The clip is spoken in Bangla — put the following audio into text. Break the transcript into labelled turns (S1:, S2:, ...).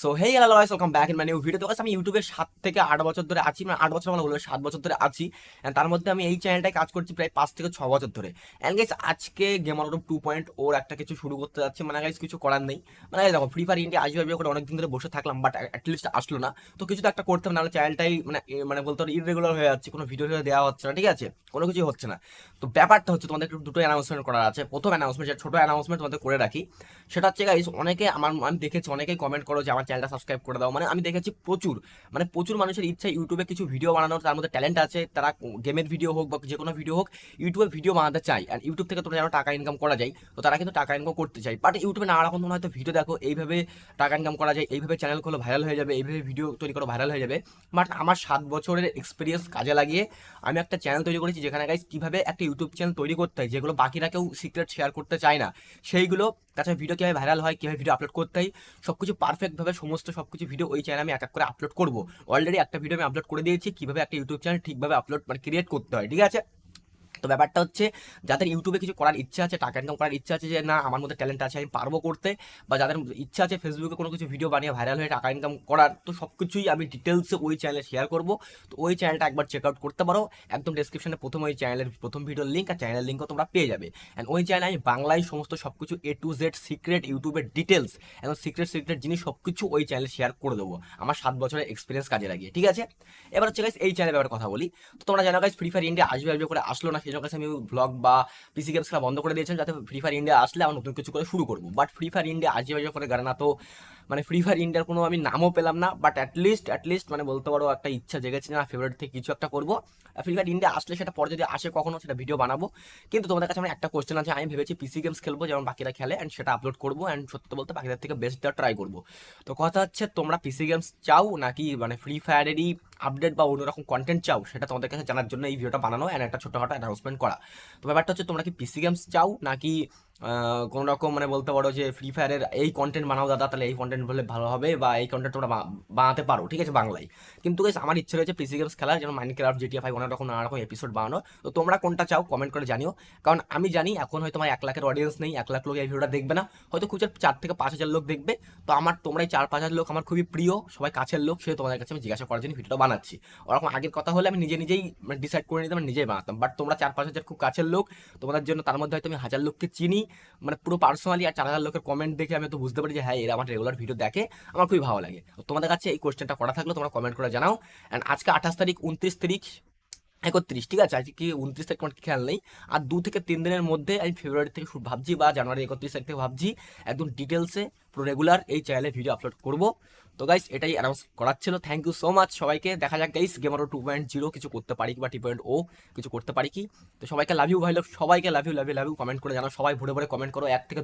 S1: So hey hello guys welcome back in my new video তো আমি ইউটিউবে সাত থেকে আট বছর ধরে আছি মানে আট বছর মানে বলব, সাত বছর ধরে আছি। তার মধ্যে আমি এই চ্যানেলটায় কাজ করছি প্রায় পাঁচ থেকে ছ বছর ধরে। অ্যান্ড গাইস আজকে গেমার টু পয়েন্ট ওর একটা কিছু শুরু করতে যাচ্ছি। মানে গাইস কিছু করার নেই। মানে দেখো ফ্রি ফায়ার ইন্ডিয়া আসবে আসবে করে অনেকদিন ধরে বসে থাকলাম বাট অ্যাটলিস্ট আসলো না। তো কিছু তো একটা করতে হবে, নাহলে চ্যানেলটাই মানে মানে বলতে পারো ইরেগুলার হয়ে যাচ্ছে, কোনো ভিডিও ভিডিও দেওয়া হচ্ছে না, ঠিক আছে? কোনো কিছু হচ্ছে না। তো ব্যাপারটা হচ্ছে, তোমাদের একটু দুটো অ্যানাউন্সমেন্ট করার আছে। প্রথম অ্যানাউন্সমেন্ট ছোটো অ্যানাউন্সমেন্ট তোমাদের করে রাখি। সেটা হচ্ছে গাইস অনেকে আমার আমি দেখেছি, অনেকেই কমেন্ট করো যে আমার চ্যানেলটা সাবস্ক্রাইব করে দাও। মানে আমি দেখেছি প্রচুর মানে প্রচুর মানুষের ইচ্ছা ইউটিউবে কিছু ভিডিও বানানোর, তার মধ্যে ট্যালেন্ট আছে, তারা গেমের ভিডিও হোক বা যে কোনো ভিডিও হোক, ইউটিউবে ভিডিও বানাতে চাই আর ইউটিউব থেকে তোমরা যেন টাকা ইনকাম করা যায়, তো তারা কিন্তু টাকা ইনকাম করতে চাই বাট ইউটিউবে নানা রকম তোমরা হয়তো ভিডিও দেখো, এইভাবে টাকা ইনকাম করা যায়, এইভাবে চ্যানেল খোলো ভাইরাল হয়ে যাবে, এইভাবে ভিডিও তৈরি করো ভাইরাল হয়ে যাবে। বাট আমার সাত বছরের এক্সপিরিয়েন্স কাজে লাগিয়ে আমি একটা চ্যানেল তৈরি করেছি, যেখানে গাইজ কীভাবে একটা ইউটিউব চ্যানেল তৈরি করতে হয়, যেগুলো বাকিরা কেউ সিক্রেট শেয়ার করতে চায় না। সেইগুলো, তাছাড়া ভিডিও কীভাবে ভাইরাল হয়, কীভাবে ভিডিও আপলোড করতে হয় সব কিছু পারফেক্টভাবে সমস্ত সব কিছু ভিডিও ওই চ্যানেলে আমি এক এক করে আপলোড করব। অলরেডি একটা ভিডিও আমি আপলোড করে দিয়েছি, কীভাবে একটা ইউটিউব চ্যানেল ঠিকভাবে আপলোড মানে ক্রিয়েট করতে হয়, ঠিক আছে? তো ব্যাপারটা হচ্ছে, যাদের ইউটিউবে কিছু করার ইচ্ছা আছে, টাকা ইনকাম করার ইচ্ছা আছে যে, না, আমার মধ্যে ট্যালেন্ট আছে, আমি পারব করতে, বা যাদের ইচ্ছা আছে ফেসবুকে কোনো কিছু ভিডিও বানিয়ে ভাইরাল হয়ে টাকা ইনকাম করার, তো সব কিছুই আমি ডিটেলসে ওই চ্যানেলে শেয়ার করব। তো ওই চ্যানেলটা একবার চেক আউট করতে পারো। একদম ডিসক্রিপশনে প্রথম ওই চ্যানেলের প্রথম ভিডিওর লিঙ্ক আর চ্যানেলের লিঙ্কও তোমরা পেয়ে যাবে। অ্যান্ড ওই চ্যানেলে আমি বাংলায় সমস্ত সব কিছু এ টু জেড সিক্রেট ইউটিউবের ডিটেলস এবং সিক্রেট সিক্রেট জিনিস সব কিছু ওই চ্যানেলে শেয়ার করে দেবো। আমার সাত বছরের এক্সপিরিয়েন্স কাজে লাগিয়ে, ঠিক আছে? এবার হচ্ছে গাইস এই চ্যানেলের ব্যাপারে কথা বলি। তো তোমরা জানো গাইস ফ্রি ফায়ার ইন্ডিয়া আসবে আসবে করে আসলো না সেই কাছে আমি ব্লগ বা পিসি গেমস খেলা বন্ধ করে দিয়েছেন যাতে ফ্রি ফায়ার ইন্ডিয়া আসলে আমার নতুন কিছু করে শুরু করব। বাট ফ্রি ফায়ার ইন্ডিয়া আসবে বাজে করে না তো মানে ফ্রি ফায়ার ইন্ডিয়ার কোনো আমি নামও পেলাম না বাট অ্যাটলিস্ট অ্যাটলিস্ট মানে বলতে পারো একটা ইচ্ছা জেগেছে না ফেভারিট থেকে কিছু একটা করব। ফ্রি ফায়ার ইন্ডিয়া আসলে সেটা পরে যদি আসে কখনো সেটা ভিডিও বানাবো। কিন্তু তোমাদের কাছে আমার একটা কোশ্চেন আছে, আমি ভেবেছি পিসি গেমস খেলব, যেমন বাকিরা খেলে অ্যান্ড সেটা আপলোড করব অ্যান্ড সত্যি বলতে বাকিদের থেকে বেস্ট দেওয়ার ট্রাই করব। তো কথা হচ্ছে, তোমরা পিসি গেমস চাও নাকি মানে ফ্রি ফায়ারেরই আপডেট বা অন্যরকম কন্টেন্ট চাও? সেটা তোমাদের কাছে জানার জন্য এই ভিডিওটা বানানো অ্যান্ড একটা ছোটোখাটো অ্যানাউন্সমেন্ট করা। তো ব্যাপারটা হচ্ছে, তোমরা কি পিসি গেমস চাও নাকি কোনো রকম মানে বলতে পারো যে ফ্রি ফায়ারের এই কন্টেন্ট বানাও দাদা তাহলে এই কন্টেন্ট বলে ভালো হবে বা এই কন্টেন্ট তোমরা বানাতে পারো ঠিক আছে বাংলায়। কিন্তু guys, আমার ইচ্ছে রয়েছে পিসি গেমস খেলার যেমন মাইন্ড ক্রাফট জিটিএ ফাইভ অনেক রকম নানা রকম এপিসোড বানানো। তো তোমরা কোনটা চাও কমেন্ট করে জানিও। কারণ আমি জানি এখন হয়তো আমার এক লাখের অডিয়েন্স নেই এক লাখ লোক এই ভিডিওটা দেখবে না। হয়তো খুব চার থেকে পাঁচ হাজার লোক দেখবে। তো আমার তোমরা এই চার পাঁচ হাজার লোক আমার খুবই প্রিয় সবাই কাছের লোক সে তোমাদের কাছে আমি জিজ্ঞাসা করার জন্য ভিডিওটা বানাচ্ছি। ওরকম আগের কথা হলে আমি নিজে নিজেই ডিসাইড করে নিতাম নিজেই বানাতাম। বাট তোমরা চার পাঁচ হাজার খুব কাছের লোক তোমাদের জন্য তার মধ্যে হয়তো আমি হাজার লোককে চিনি মানে পুরো পার্সোনালি আর চার হাজার লোকের কমেন্ট দেখে আমি তো বুঝতে পারি যে হ্যাঁ এরা আমার রেগুলার ভিডিও দেখে, আমার খুবই ভালো লাগে। তোমাদের কাছে এই কোয়েশ্চেনটা করা থাকলে, তোমরা কমেন্ট করে জানাও। অ্যান্ড আজকে আঠাশ তারিখ, উনত্রিশ তারিখ, একত্রিশ, ঠিক আছে? আজকে উনত্রিশ তারিখ আমার খেয়াল নেই। আর দু থেকে তিন দিনের মধ্যে আমি ফেব্রুয়ারি থেকে ভাবছি বা জানুয়ারি একত্রিশ তারিখ থেকে ভাবছি। একদম ডিটেলসে রেগুলার এই চ্যানেলে ভিডিও আপলোড করব। তো গাইস এটাই অ্যানাউন্স করার ছিল থ্যাংক ইউ সো মাচ সবাইকে। দেখা যাক গাইস গেমারো টু পয়েন্ট জিরো কিছু করতে পারি কি বা টু পয়েন্ট ও কিছু করতে পারি কি। তো সবাইকে লাভ ইউ ভাই, সবাইকে love you love you love you comment করে জানো সবাই ভরে ভরে কমেন্ট করো। এক থেকে